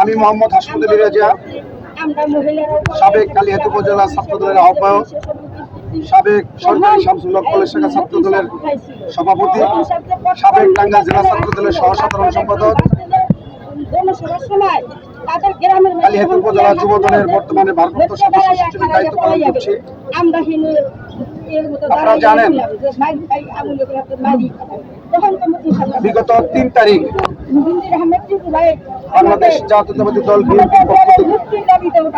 আমি মোহাম্মদ হাসমুদ্দিন রাজিয়া সাবেক কালিহাতি উপজেলা ছাত্রদলের আহ্বায়ক সাবেক সরকারি শামসুল হক কলেজ শাখা ছাত্রদলের সভাপতি সাবেক টাঙ্গাইল জেলা ছাত্রদলের সহ সাধারণ সম্পাদক গ্রামের কালিহাতি উপজেলা যুব দলের বর্তমানে ভারপ্রাপ্ত সদস্য হিসেবে দায়িত্ব পালন করছি। আপনারা জানেন। বিগত তিন তারিখ বাংলাদেশ জাতীয়তাবাদী দল বিএনপির পক্ষ থেকে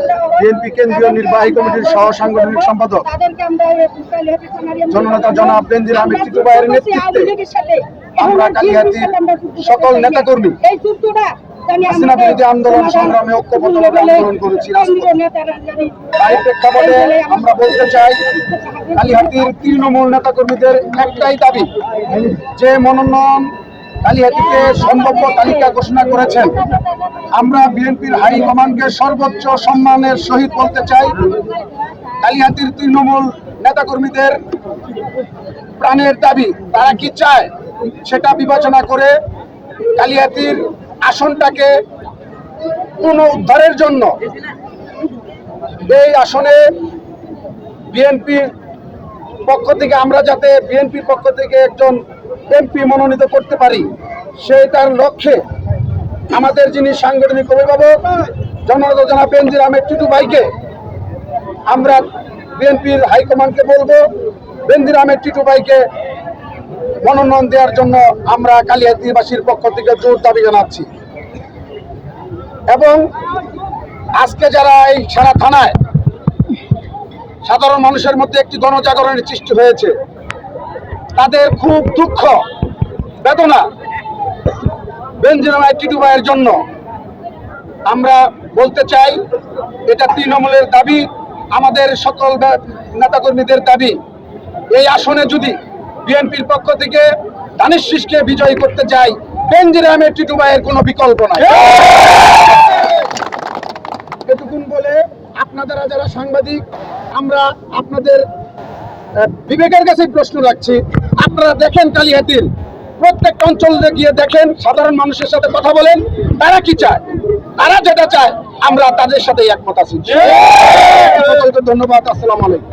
বিএনপি কেন্দ্রীয় নির্বাহী কমিটির সহ সাংগঠনিক সম্পাদক জননেতা জনাব বেনজির আহমেদ টিটু ভাইয়ের নেতৃত্বে আমরা কালিহাতির সকল জানি হাসিনা বিরোধী আন্দোলন সংগ্রামে করেছি আমরা বলতে চাই তৃণমূল নেতাকর্মীদের একটাই দাবি, যে মনোনয়ন কালিহাতিতে সম্ভাব্য তালিকা ঘোষণা করেছেন। আমরা বিএনপির হাইকমান্ডকে সর্বোচ্চ সম্মানের সহিত বলতে চাই। কালিহাতির তৃণমূল নেতাকর্মীদের প্রাণের দাবি, তারা কি চায় সেটা বিবেচনা করে কালিহাতির আসনটাকে পুনরুদ্ধারের জন্য এই আসনে বিএনপির পক্ষ থেকে, আমরা যাতে বিএনপির পক্ষ থেকে একজন এমপি মনোনীত করতে পারি, সেই তার লক্ষ্যে আমাদের যিনি সাংগঠনিক অভিভাবক জনতা জনাব বেনজির আহমেদ টুটু ভাইকে আমরা বিএনপির হাইকমান্ডকে বলব। বেনজির আহমেদ টিটু ভাইকে মনোনয়ন দেওয়ার জন্য আমরা কালিয়াতিবাসীর পক্ষ থেকে জোর দাবি জানাচ্ছি। এবং আজকে যারা এই সারা থানায় সাধারণ মানুষের মধ্যে একটি গণজাগরণের সৃষ্টি হয়েছে তাদের খুব দুঃখ বেদনা। বেঞ্জিনামায় টিটু ভাইয়ের জন্য আমরা বলতে চাই এটা তৃণমূলের দাবি আমাদের সকল নেতাকর্মীদের দাবি। এই আসনে যদি বিএনপির পক্ষ থেকে দানিশ শীষকে বিজয়ী করতে চাই বেঞ্জির আহমেদ টিটু ভাইয়ের কোনো বিকল্প নাই। এটুকুন বলে আপনারা যারা সাংবাদিক আমরা আপনাদের বিবেকের কাছে প্রশ্ন রাখছি। আপনারা দেখেন কালিহাতির প্রত্যেক অঞ্চলে গিয়ে দেখেন সাধারণ মানুষের সাথে কথা বলেন তারা কি চায়? তারা যেটা চায় আমরা তাদের সাথে একমত আছি। ধন্যবাদ আসসালাম আলাইকুম।